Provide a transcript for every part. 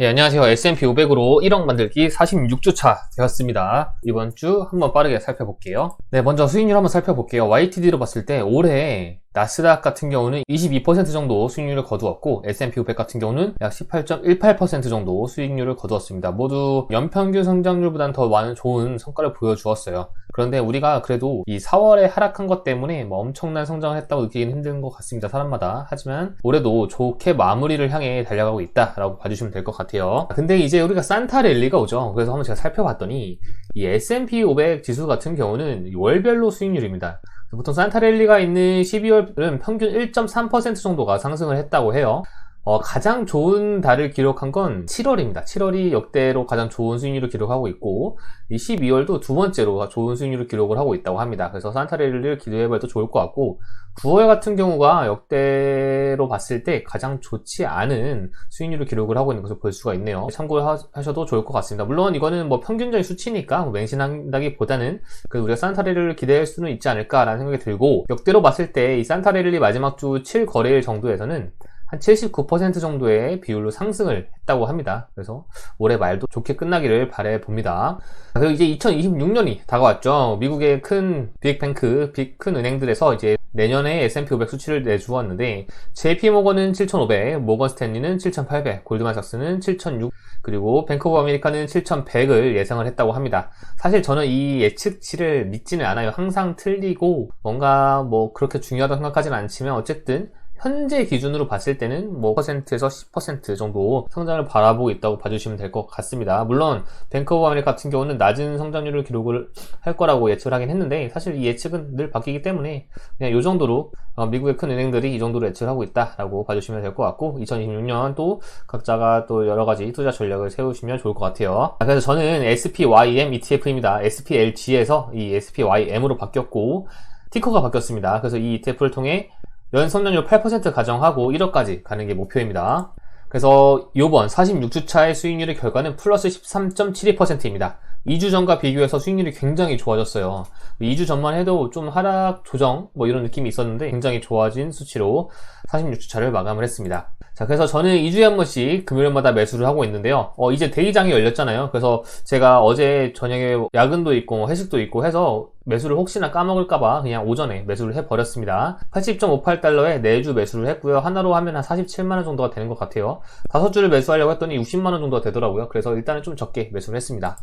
예, 안녕하세요. S&P 500으로 1억 만들기 46주차 되었습니다. 이번 주 한번 빠르게 살펴볼게요. 네, 먼저 수익률 한번 살펴볼게요. YTD로 봤을 때 올해 나스닥 같은 경우는 22% 정도 수익률을 거두었고 S&P 500 같은 경우는 약 18.18% 정도 수익률을 거두었습니다. 모두 연평균 성장률보다는 더 많은 좋은 성과를 보여주었어요. 그런데 우리가 그래도 이 4월에 하락한 것 때문에 뭐 엄청난 성장을 했다고 느끼기는 힘든 것 같습니다. 사람마다. 하지만 올해도 좋게 마무리를 향해 달려가고 있다라고 봐주시면 될 것 같아요. 근데 이제 우리가 산타 랠리가 오죠. 그래서 한번 제가 살펴봤더니 이 S&P 500 지수 같은 경우는 월별로 수익률입니다. 보통 산타랠리가 있는 12월은 평균 1.3% 정도가 상승을 했다고 해요. 어, 가장 좋은 달을 기록한 건 7월입니다. 7월이 역대로 가장 좋은 수익률을 기록하고 있고, 이 12월도 두 번째로 좋은 수익률을 기록을 하고 있다고 합니다. 그래서 산타렐리를 기대해봐도 좋을 것 같고, 9월 같은 경우가 역대로 봤을 때 가장 좋지 않은 수익률을 기록을 하고 있는 것을 볼 수가 있네요. 참고하셔도 좋을 것 같습니다. 물론 이거는 뭐 평균적인 수치니까 뭐 맹신한다기보다는 그 우리가 산타렐리를 기대할 수는 있지 않을까라는 생각이 들고, 역대로 봤을 때 이 산타렐리 마지막 주 7거래일 정도에서는 한 79% 정도의 비율로 상승을 했다고 합니다. 그래서 올해 말도 좋게 끝나기를 바래 봅니다. 그리고 이제 2026년이 다가왔죠. 미국의 큰 빅뱅크, 빅 큰 은행들에서 이제 내년에 S&P 500 수치를 내주었는데 JP 모건은 7,500, 모건 스탠리는 7,800, 골드만삭스는 7,600, 그리고 뱅크 오브 아메리카는 7,100을 예상을 했다고 합니다. 사실 저는 이 예측치를 믿지는 않아요. 항상 틀리고 뭔가 뭐 그렇게 중요하다고 생각하지는 않지만 어쨌든 현재 기준으로 봤을 때는 뭐 퍼센트에서 10% 정도 성장을 바라보고 있다고 봐주시면 될 것 같습니다. 물론 뱅크 오브 아메리카 같은 경우는 낮은 성장률을 기록을 할 거라고 예측을 하긴 했는데 사실 이 예측은 늘 바뀌기 때문에 그냥 이 정도로 어, 미국의 큰 은행들이 이 정도로 예측을 하고 있다라고 봐주시면 될 것 같고 2026년 또 각자가 또 여러 가지 투자 전략을 세우시면 좋을 것 같아요. 그래서 저는 SPYM ETF입니다. SPLG에서 이 SPYM으로 바뀌었고 티커가 바뀌었습니다. 그래서 이 ETF를 통해 연 성장률 8% 가정하고 1억까지 가는 게 목표입니다. 그래서 이번 46주차의 수익률의 결과는 플러스 13.72%입니다. 2주 전과 비교해서 수익률이 굉장히 좋아졌어요. 2주 전만 해도 좀 하락 조정 뭐 이런 느낌이 있었는데 굉장히 좋아진 수치로 46주차를 마감을 했습니다. 자, 그래서 저는 2주에 한 번씩 금요일마다 매수를 하고 있는데요. 어, 이제 데이장이 열렸잖아요. 그래서 제가 어제 저녁에 야근도 있고 뭐 회식도 있고 해서 매수를 혹시나 까먹을까봐 그냥 오전에 매수를 해버렸습니다. 80.58달러에 4주 매수를 했고요. 하나로 하면 한 47만원 정도가 되는 것 같아요. 5주를 매수하려고 했더니 60만원 정도가 되더라고요. 그래서 일단은 좀 적게 매수를 했습니다.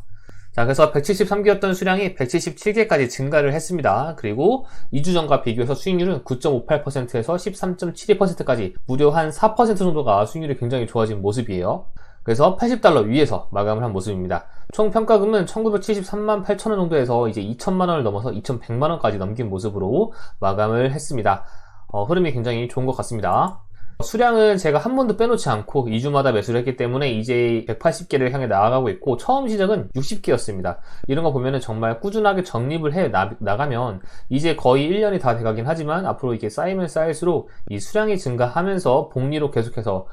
자, 그래서 173개였던 수량이 177개까지 증가를 했습니다. 그리고 2주 전과 비교해서 수익률은 9.58%에서 13.72%까지 무려 한 4% 정도가 수익률이 굉장히 좋아진 모습이에요. 그래서 80달러 위에서 마감을 한 모습입니다. 총 평가금은 1973만 8천원 정도에서 이제 2천만원을 넘어서 2100만원까지 넘긴 모습으로 마감을 했습니다. 어, 흐름이 굉장히 좋은 것 같습니다. 수량은 제가 한 번도 빼놓지 않고 2주마다 매수를 했기 때문에 이제 180개를 향해 나아가고 있고 처음 시작은 60개였습니다. 이런 거 보면은 정말 꾸준하게 적립을 해 나, 가면 이제 거의 1년이 다 돼가긴 하지만 앞으로 이게 쌓이면 쌓일수록 이 수량이 증가하면서 복리로 계속해서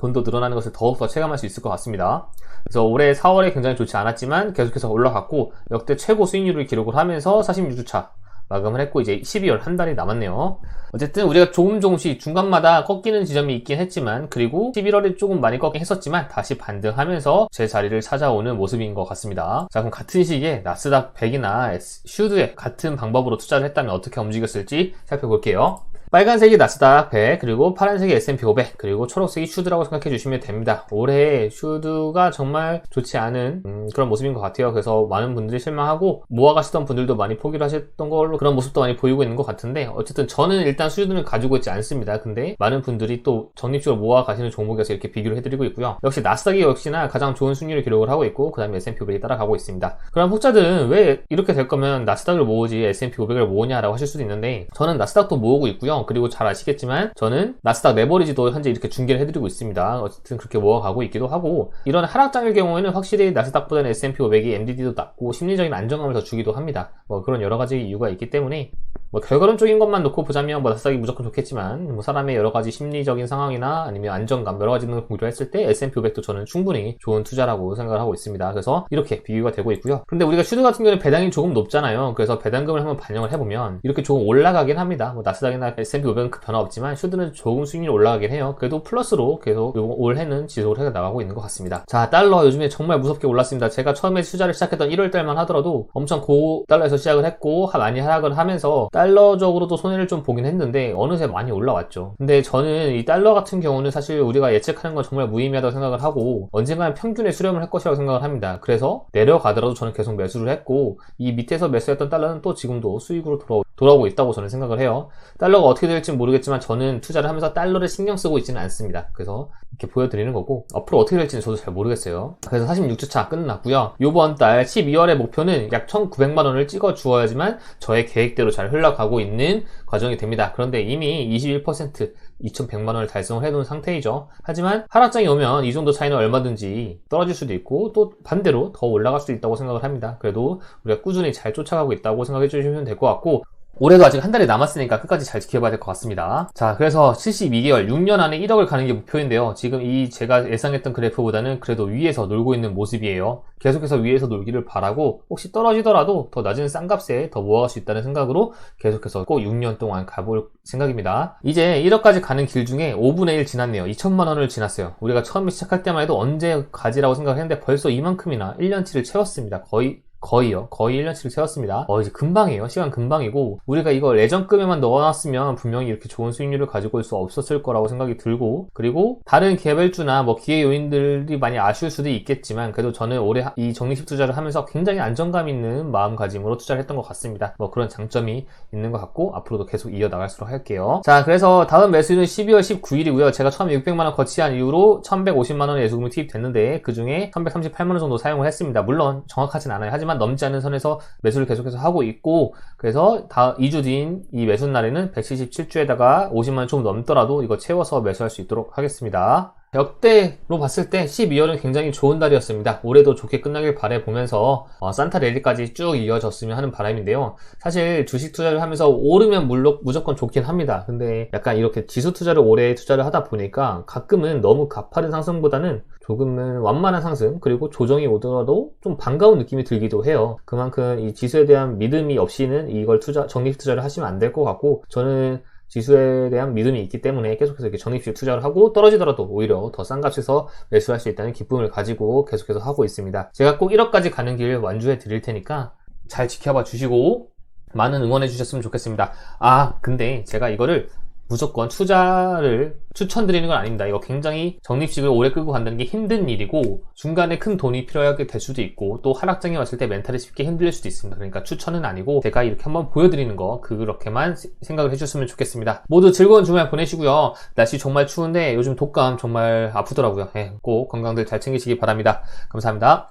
돈도 늘어나는 것을 더욱더 체감할 수 있을 것 같습니다. 그래서 올해 4월에 굉장히 좋지 않았지만 계속해서 올라갔고 역대 최고 수익률을 기록을 하면서 46주차 마감을 했고 이제 12월 한 달이 남았네요. 어쨌든 우리가 조금 조금씩 중간마다 꺾이는 지점이 있긴 했지만 그리고 11월에 조금 많이 꺾긴 했었지만 다시 반등하면서 제 자리를 찾아오는 모습인 것 같습니다. 자 그럼 같은 시기에 나스닥 100이나 슈드에 같은 방법으로 투자를 했다면 어떻게 움직였을지 살펴볼게요. 빨간색이 나스닥 100, 그리고 파란색이 S&P 500, 그리고 초록색이 슈드라고 생각해 주시면 됩니다. 올해 슈드가 정말 좋지 않은 음, 그런 모습인 것 같아요. 그래서 많은 분들이 실망하고 모아가시던 분들도 많이 포기를 하셨던 걸로 그런 모습도 많이 보이고 있는 것 같은데 어쨌든 저는 일단 슈드는 가지고 있지 않습니다. 근데 많은 분들이 또 적립적으로 모아가시는 종목에서 이렇게 비교를 해드리고 있고요. 역시 나스닥이 역시나 가장 좋은 수익률을 기록을 하고 있고 그 다음에 S&P 500이 따라가고 있습니다. 그럼 혹자들은 왜 이렇게 될 거면 나스닥을 모으지 S&P 500을 모으냐라고 하실 수도 있는데 저는 나스닥도 모으고 있고요. 그리고 잘 아시겠지만 저는 나스닥 레버리지도 현재 이렇게 중계를 해드리고 있습니다. 어쨌든 그렇게 모아가고 있기도 하고 이런 하락장일 경우에는 확실히 나스닥보다는 S&P 500이 MDD도 낮고 심리적인 안정감을 더 주기도 합니다. 뭐 그런 여러 가지 이유가 있기 때문에 뭐 결과론적인 것만 놓고 보자면 뭐 나스닥이 무조건 좋겠지만 뭐 사람의 여러 가지 심리적인 상황이나 아니면 안정감 여러 가지 등을 고려했을 때 S&P 500도 저는 충분히 좋은 투자라고 생각을 하고 있습니다. 그래서 이렇게 비교가 되고 있고요. 근데 우리가 슈드 같은 경우는 배당이 조금 높잖아요. 그래서 배당금을 한번 반영을 해보면 이렇게 조금 올라가긴 합니다. 뭐 나스닥이나 S&P 500은 그 변화 없지만 슈드는 조금 수익률이 올라가긴 해요. 그래도 플러스로 계속 요- 올해는 지속을 해 나가고 있는 것 같습니다. 자 달러 요즘에 정말 무섭게 올랐습니다. 제가 처음에 투자를 시작했던 1월 달만 하더라도 엄청 고 달러에서 시작을 했고 하- 많이 하락을 하면서 달러적으로도 손해를 좀 보긴 했는데 어느새 많이 올라왔죠. 근데 저는 이 달러 같은 경우는 사실 우리가 예측하는 건 정말 무의미하다고 생각을 하고 언젠가는 평균에 수렴을 할 것이라고 생각을 합니다. 그래서 내려가더라도 저는 계속 매수를 했고 이 밑에서 매수했던 달러는 또 지금도 수익으로 돌아, 돌아오고 있다고 저는 생각을 해요. 달러가 어떻게 될지 모르겠지만 저는 투자를 하면서 달러를 신경 쓰고 있지는 않습니다. 그래서 이렇게 보여드리는 거고 앞으로 어떻게 될지는 저도 잘 모르겠어요. 그래서 46주차 끝났고요. 이번 달 12월의 목표는 약 1,900만 원을 찍어 주어야지만 저의 계획대로 잘 흘러가고 있는 과정이 됩니다. 그런데 이미 21% 2,100만 원을 달성을 해놓은 상태이죠. 하지만 하락장이 오면 이 정도 차이는 얼마든지 떨어질 수도 있고 또 반대로 더 올라갈 수도 있다고 생각을 합니다. 그래도 우리가 꾸준히 잘 쫓아가고 있다고 생각해 주시면 될 것 같고 올해도 아직 한 달이 남았으니까 끝까지 잘 지켜봐야 될 것 같습니다. 자, 그래서 72개월, 6년 안에 1억을 가는 게 목표인데요. 지금 이 제가 예상했던 그래프보다는 그래도 위에서 놀고 있는 모습이에요. 계속해서 위에서 놀기를 바라고 혹시 떨어지더라도 더 낮은 싼값에 더 모아갈 수 있다는 생각으로 계속해서 꼭 6년 동안 가볼 생각입니다. 이제 1억까지 가는 길 중에 5분의 1 지났네요. 2천만 원을 지났어요. 우리가 처음에 시작할 때만 해도 언제 가지라고 생각했는데 벌써 이만큼이나 1년치를 채웠습니다. 거의 거의요. 거의 1년치를 채웠습니다. 어, 이제 금방이에요. 시간 금방이고, 우리가 이거 예전금에만 넣어놨으면 분명히 이렇게 좋은 수익률을 가지고 올 수 없었을 거라고 생각이 들고, 그리고 다른 개별주나 뭐 기회 요인들이 많이 아쉬울 수도 있겠지만, 그래도 저는 올해 이 적립식 투자를 하면서 굉장히 안정감 있는 마음가짐으로 투자를 했던 것 같습니다. 뭐 그런 장점이 있는 것 같고, 앞으로도 계속 이어나갈수록 할게요. 자, 그래서 다음 매수는 12월 19일이고요. 제가 처음에 600만 원 거치한 이후로 1150만 원의 예수금이 투입됐는데, 그 중에 1138만 원 정도 사용을 했습니다. 물론 정확하진 않아요. 하지만 넘지 않은 선에서 매수를 계속해서 하고 있고 그래서 다 2주 뒤인 이 매수 날에는 177주에다가 50만원 좀 넘더라도 이거 채워서 매수할 수 있도록 하겠습니다. 역대로 봤을 때 12월은 굉장히 좋은 달이었습니다. 올해도 좋게 끝나길 바라보면서 어, 산타 랠리까지 쭉 이어졌으면 하는 바람인데요. 사실 주식 투자를 하면서 오르면 물론 무조건 좋긴 합니다. 근데 약간 이렇게 지수 투자를 오래 투자를 하다 보니까 가끔은 너무 가파른 상승보다는 조금은 완만한 상승 그리고 조정이 오더라도 좀 반가운 느낌이 들기도 해요. 그만큼 이 지수에 대한 믿음이 없이는 이걸 투자 적립 투자를 하시면 안 될 것 같고 저는 지수에 대한 믿음이 있기 때문에 계속해서 이렇게 적립식 투자를 하고 떨어지더라도 오히려 더 싼 값에서 매수할 수 있다는 기쁨을 가지고 계속해서 하고 있습니다. 제가 꼭 1억까지 가는 길 완주해 드릴 테니까 잘 지켜봐 주시고 많은 응원해 주셨으면 좋겠습니다. 아, 근데 제가 이거를 무조건 투자를 추천드리는 건 아닙니다. 이거 굉장히 적립식을 오래 끌고 간다는 게 힘든 일이고 중간에 큰 돈이 필요하게 될 수도 있고 또 하락장이 왔을 때 멘탈이 쉽게 흔들릴 수도 있습니다. 그러니까 추천은 아니고 제가 이렇게 한번 보여드리는 거 그렇게만 생각을 해주셨으면 좋겠습니다. 모두 즐거운 주말 보내시고요. 날씨 정말 추운데 요즘 독감 정말 아프더라고요. 예, 꼭 건강들 잘 챙기시기 바랍니다. 감사합니다.